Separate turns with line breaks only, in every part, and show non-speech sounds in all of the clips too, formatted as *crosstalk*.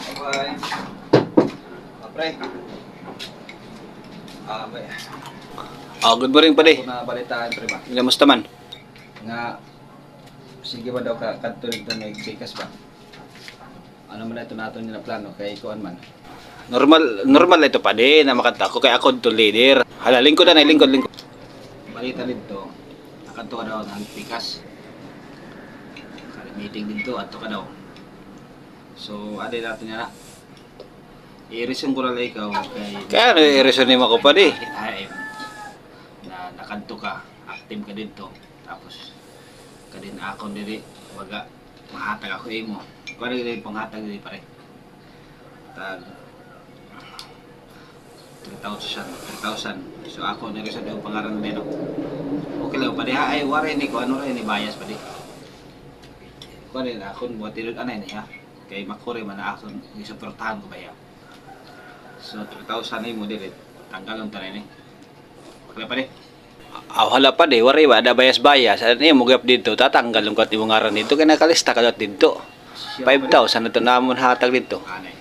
Bye. Ah, pre. Ah.
Oh, good morning pa
Ako na balitaan pre ba?
Kamusta man?
Nga sige ba daw ka kadto dito may bikas ba? Ano man ito nato nila plano kay kuan man.
Normal normal ito pa di na makanta ko kay ako to leader. Hala lingkod na lingkod lingkod.
Balita dito. Nakadto ka daw ng bikas. Meeting dito adto ka daw. So, nato niya na. I-resume ko na lang ikaw kay
Kaya ano i-resume mo ko pa di.
na nakanto ka, active ka dito. Tapos, kadin ako diri, waga, mahatag ako imo. Kung ano yung panghatag diri pare. Tag, 3,000, 3,000. So ako nire sa yung pangaran ako. Okay lang, padi ha, ay wari ni ko, ano rin ni bias padi. Kung ano ako, buat tilod anay niya. Kay makuri man na ako, isuportahan ko ba yan. So 3,000 ay mo diri, tanggalon tayo ni. Okay pa rin.
Aw hala pa di wari ba ada bayas-bayas. Ano yung mugap dito tatanggal yung kat imong ngaran dito kay nakalista ka dito. 5,000 na to namon hatag dito.
Anay.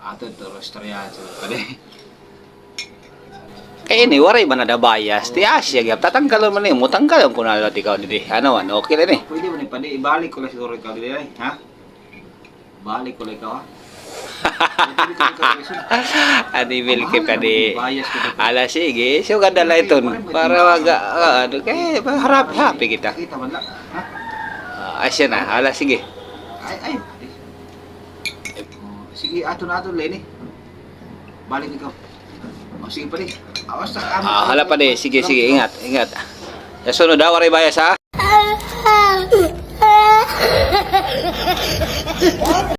Ato ito, rostorya. So, pwede.
Kaya ni wari ba na da bayas? Ti asya gyap tatanggalon man nimo tanggalon ko na lang ikaw dito. Ano man okay lang ni.
Pwede mo ni pwede. Ibalik ko lang siguro ikaw dito ay. Ha? Balik ko lang ikaw ha? *laughs*
Ani Milky pa di.
Bias ko dito.
Ala sige, so ganda lang ito. Para wag ah, ano kay harap happy kita.
Kita man lang. Ha?
Ah, asya na, ala sige.
Ay, ay. Sige, ato na ato, Lenny. Balik ikaw. O, sige pa rin. Awas na.
Ah, hala pa di. Sige, sige, ingat, ingat. Sa sunod daw, waray bayas ha. *laughs*